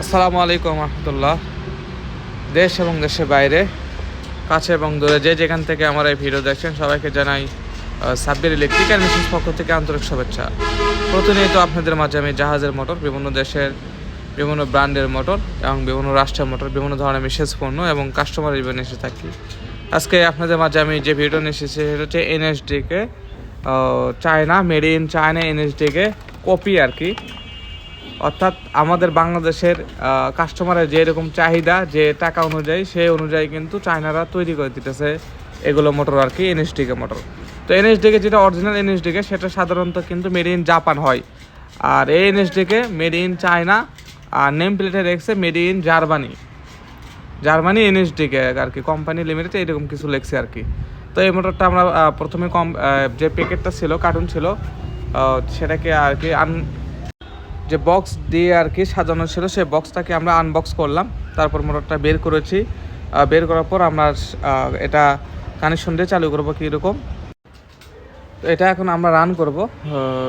আসসালামু আলাইকুম রহমতুল্লাহ দেশ এবং দেশের বাইরে কাছে এবং দূরে যে যেখান থেকে আমার এই ভিডিও দেখছেন সবাইকে জানাই আহ, সাব্বির ইলেকট্রিক্যাল মেশিন পক্ষ থেকে আন্তরিক শুভেচ্ছা। প্রতিনিয়ত আপনাদের মাঝে আমি জাহাজের মোটর বিভিন্ন দেশের বিভিন্ন ব্র্যান্ডের মোটর এবং বিভিন্ন রাষ্ট্রের মোটর বিভিন্ন ধরনের বিশেষ পণ্য এবং কাস্টমার নিয়ে এসে থাকি। আজকে আপনাদের মাঝে আমি যে ভিডিও নিয়ে এসেছি সেটা হচ্ছে NSDK China made in China NSDK copy আর কি। অর্থাৎ আমাদের বাংলাদেশের কাস্টমারের যে এরকম চাহিদা যে টাকা অনুযায়ী সেই অনুযায়ী কিন্তু চায়নারা তৈরি করে দিতেছে এগুলো মোটর আর কি এনএসডিকে মোটর। তো এনএসডিকে যেটা অরিজিনাল এনএসডিকে সেটা সাধারণত কিন্তু মেড ইন জাপান হয়। আর এই এনএসডিকে মেড ইন চায়না আর নেম প্লেটে রেখেছে made in Germany Germany NSDK আর কি কোম্পানি লিমিটেড এরকম কিছু লেখছে আর কি। তো এই মোটরটা আমরা প্রথমে কম যে প্যাকেটটা ছিল কার্টুন ছিল সেটাকে আর কি আন যে বক্স দিয়ে আর কি সাজানো ছিল সেই বক্সটাকে আমরা আনবক্স করলাম। তারপর মোটরটা বের করেছি। বের করার পর আমরা এটা কানেকশন দিয়ে চালু করব কীরকম। এটা এখন আমরা রান করব।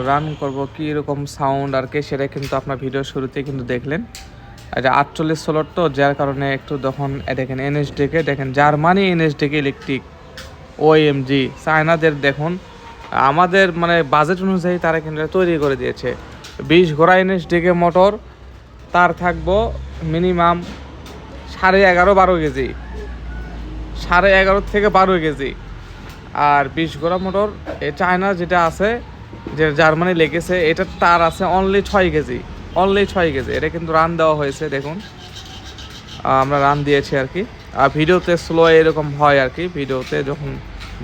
রান করব কী রকম সাউন্ড আর কি সেটা কিন্তু আপনার ভিডিও শুরুতে কিন্তু দেখলেন। এটা আটচল্লিশ ষোলোর তো, যার কারণে একটু তখন দেখেন এনএসডিকে দেখেন জার্মানি এনএসডিকে ইলেকট্রিক ওএমজি চায়নাদের দেখুন, আমাদের মানে বাজেট অনুযায়ী তারা কিন্তু তৈরি করে দিয়েছে। বিশ ঘোড়া এনএসডিকে মোটর তার থাকব মিনিমাম সাড়ে এগারো বারো কেজি। সাড়ে এগারো থেকে বারো কেজি। আর বিশ ঘোড়া মোটর এ চায়না যেটা আছে, যে জার্মানি লেগেছে, এটা তার আছে অনলি ছয় কেজি অনলি ছয় কেজি। এটা কিন্তু রান দেওয়া হয়েছে, দেখুন। আমরা রান দিয়েছি আর কি। আর ভিডিওতে স্লো এরকম হয় আর কি, ভিডিওতে যখন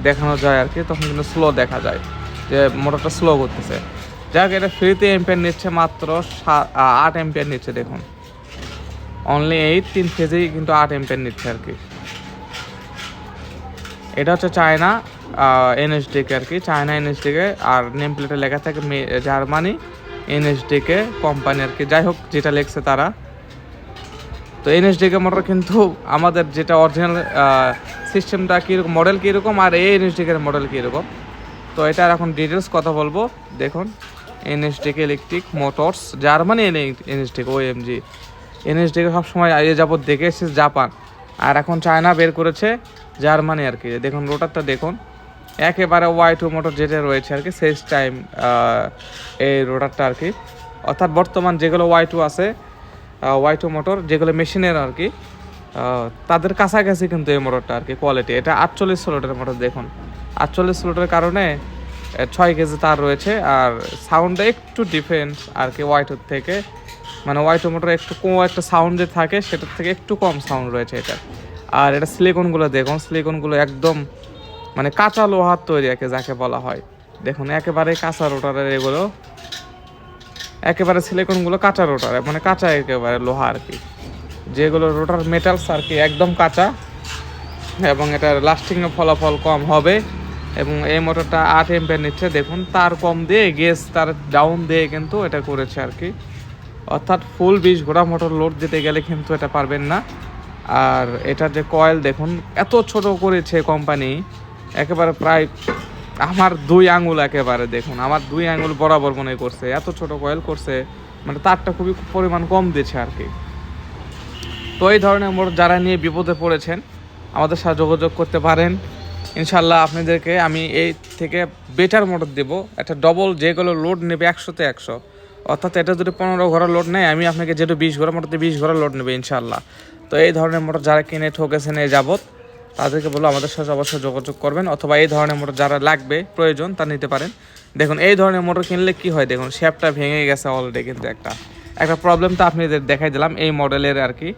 দেখানো যায় আর কি, তখন কিন্তু স্লো দেখা যায় যে মোটরটা স্লো করতেছে। যাক, এটা ফ্রিতে এম্পিয়ার নিচ্ছে মাত্র সা- আ- আট এম্পিয়ার নিচ্ছে, দেখুন। অনলি এইট তিন কেজি কিন্তু আট এম্পিয়ার নিচ্ছে আর কি। এটা হচ্ছে চায়না। এনএসডিকে আর কি চায়না এনএসডিকে আর নেম প্লেটে লেখা থাকে জার্মানি এনএসডিকে কোম্পানি আর কি। যাই হোক, যেটা লেখছে তারা। তো এনএসডিকে মোটর কিন্তু আমাদের যেটা অরিজিনাল সিস্টেমটা কীরকম মডেল কীরকম, আর এই এনএসডিকের মডেল কীরকম। তো এটার এখন ডিটেলস কথা বলব। দেখুন NSDK electric motors Germany NSDK ও এম জি এনএসডিকে সবসময় আগে যাবত দেখে এসেছে জাপান। আর এখন চায়না বের করেছে জার্মানি আর কি। দেখুন রোটারটা দেখুন। একেবারে ওয়াই টু মোটর যেটা রয়েছে আর কি, শেষ টাইম এই রোটারটা আর কি। অর্থাৎ বর্তমান যেগুলো ওয়াই টু আছে ওয়াই টু মোটর যেগুলো মেশিনের আর কি তাদের কাছাকাছি কিন্তু এই মোটরটা আর কি কোয়ালিটি এটা আটচল্লিশ স্লোটের মোটর দেখুন। আটচল্লিশ স্লোটের কারণে ছয় কেজি তার রয়েছে আর সাউন্ডটা একটু ডিফেন্স আর কি ওয়াই টুর থেকে। মানে ওয়াই টু মোটর একটু কম একটা সাউন্ড যে থাকে, সেটার থেকে একটু কম সাউন্ড রয়েছে এটা আর এটা সিলিকনগুলো দেখুন সিলিকনগুলো একদম মানে কাঁচা লোহার তৈরি একে যাকে বলা হয়। দেখুন, একেবারে কাঁচা রোটারের এগুলো। একেবারে সিলিকনগুলো কাঁচা রোটার মানে কাঁচা একেবারে লোহা আর কি। যেগুলো রোটার মেটালস আর কি, একদম কাঁচা। এবং এটার লাস্টিংয়ের ফলাফল কম হবে। এবং এই মোটরটা আট এম্পের নিচ্ছে, দেখুন, তার কম দিয়ে গ্যাস তার ডাউন দিয়ে কিন্তু এটা করেছে আর কি। অর্থাৎ ফুল বিশ ঘোড়া মোটর লোড দিতে গেলে কিন্তু এটা পারবেন না। আর এটার যে কয়েল দেখুন, এত ছোট করেছে কোম্পানি একেবারে প্রায় আমার দুই আঙুল একেবারে দেখুন, আমার দুই আঙুল বরাবর মনে করছে, এত ছোট কয়েল করছে মানে তারটা খুবই পরিমাণ কম দিয়েছে আর কি। তো এই ধরনের মোটর যারা নিয়ে বিপদে পড়েছেন, আমাদের সাথে যোগাযোগ করতে পারেন। ইনশাল্লাহ আপনাদেরকে আমি এই থেকে বেটার মোটর দেব। একটা ডবল যেগুলো লোড নেবে একশোতে একশো। অর্থাৎ এটা যদি পনেরো ঘোড়া লোড নেয়, আমি আপনাকে যেটা বিশ ঘোড়া মোটরতে বিশ ঘোড়া লোড নেবে ইনশাল্লাহ তো এই ধরনের মোটর যারা কিনে ঠকেছেন এই যাবত তাদেরকে বলব আমাদের সাথে অবশ্যই যোগাযোগ করবেন অথবা এই ধরনের মোটর যারা লাগবে প্রয়োজন তা নিতে পারেন। দেখুন এই ধরনের মোটর কিনলে কি হয়? দেখুন শ্যাপটা ভেঙে গেছে অলরেডি কিন্তু একটা। একটা প্রবলেম তো আপনাদের দেখাই দিলাম এই মডেলের আর কি।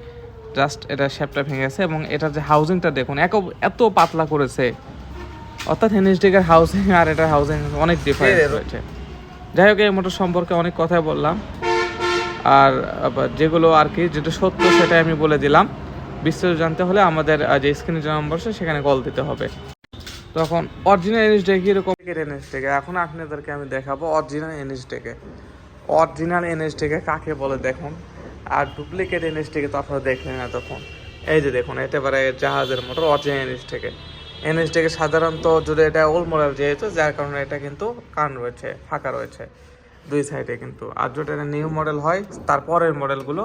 জাস্ট এটা শ্যাপটা ভেঙে গেছে এবং এটার যে হাউজিংটা দেখুন এক এত পাতলা করেছে। অর্থাৎ হেনিস্টিকের হাউজিং আর এটার হাউজিং অনেক ডিফারেন্স রয়েছে। যাই হোক এই মোটর সম্পর্কে অনেক কথাই বললাম। আর যেগুলো আর কি যেটা সত্য সেটাই আমি বলে দিলাম। বিস্তারিত জানতে হলে আমাদের যে স্ক্রিনে যে নম্বর সেখানে কল দিতে হবে। তখন অরিজিনাল এনএস ডেকে এরকম এনএস ডেকে এখন আপনাদেরকে আমি দেখাবো original NSDK original NSDK কাকে বলে দেখুন। আর ডুপ্লিকেট এনএসটিকে তো আপনারা দেখলেন না তখন এই যে দেখুন, একেবারে জাহাজের মোটর অরিজিনাল এনএসটিকে এনএসটিকে সাধারণত যদি এটা ওল্ড মডেল যেহেতু যার কারণে এটা কিন্তু কান রয়েছে, ফাঁকা রয়েছে। দুই সাইডে কিন্তু। আর যেটা নিউ মডেল হয় তারপরের মডেলগুলো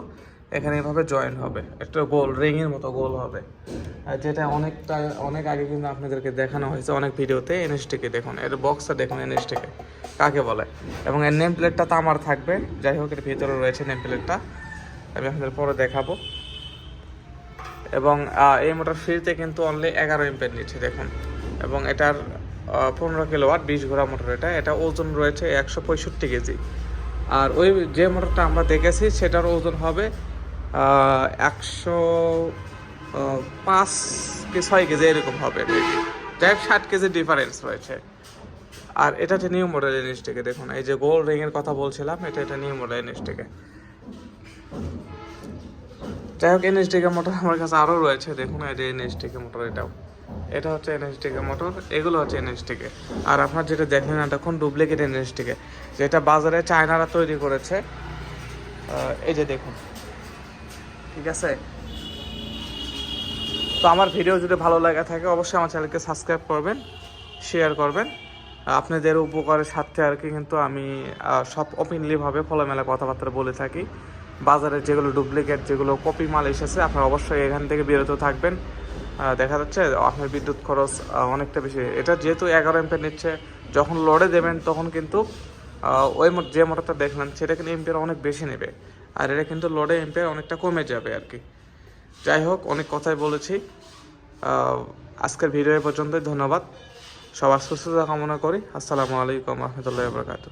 এখানে এভাবে জয়েন হবে। একটা গোল রিংয়ের মতো গোল হবে। আর যেটা অনেকটা, অনেক আগে কিন্তু আপনাদেরকে দেখানো হয়েছে অনেক ভিডিওতে এনএসটিকে দেখুন। এর বক্সটা দেখুন এনএসটিকে কাকে বলে? এবং এর নেম প্লেটটা তামার থাকবে। যাই হোক, এর ভিতরে রয়েছে নেম প্লেটটা আমি আপনাদের পরে দেখাবো। এবং এই মোটর ফ্রিতে কিন্তু অনলি এগারো এম্পের নিচ্ছে, দেখুন। এবং এটার পনেরো কিলোওয়াট বিশ ঘোড়া মোটর এটা। এটা ওজন রয়েছে একশো পঁয়ষট্টি কেজি। আর ওই যে মোটরটা আমরা দেখেছি, সেটার ওজন হবে একশো পাঁচ কি ছয় কেজি এরকম হবে। যাই হোক, ষাট কেজি ডিফারেন্স রয়েছে। আর এটা নিউ মডেল জিনিসটাকে দেখুন, এই যে গোল রিং এর কথা বলছিলাম, এটা এটা নিউ মডেল জিনিসটাকে যাই হোক এনএসডিকে মোটর আমার কাছে আরও রয়েছে, দেখুন, এই যে এনএসডিকে মোটর এটাও। এটা হচ্ছে এনএসডিকে মোটর এগুলো হচ্ছে এনএসডিকে আর আপনার যেটা দেখেন এতক্ষণ ডুপ্লিকেট এনএসডিকে যেটা বাজারে চায়নারা তৈরি করেছে এই যে দেখুন। ঠিক আছে? তো আমার ভিডিও যদি ভালো লাগা থাকে, অবশ্যই আমার চ্যানেলকে সাবস্ক্রাইব করবেন শেয়ার করবেন। আপনাদের উপকারের স্বার্থে আর কি কিন্তু আমি সব ওপেনলিভাবে খোলামেলা কথাবার্তা বলে থাকি। বাজারে যেগুলো ডুপ্লিকেট যেগুলো কপি মাল এসেছে, আপনারা অবশ্যই এখান থেকে বিরত থাকবেন। দেখা যাচ্ছে, আপনার বিদ্যুৎ খরচ অনেকটা বেশি। এটা যেহেতু এগারো এম্পের নিচ্ছে, যখন লড়ে দেবেন তখন কিন্তু ওই যে মোটরটা দেখলেন, সেটা কিন্তু এম্পের অনেক বেশি নেবে। আর এটা কিন্তু লোডে এম্পেয়ার অনেকটা কমে যাবে আর কি। যাই হোক, অনেক কথাই বলেছি। আজকের ভিডিও পর্যন্তই, ধন্যবাদ। সবার সুস্থতা কামনা করি। আসসালামু আলাইকুম, রহমতুল্লাহ বরকাতু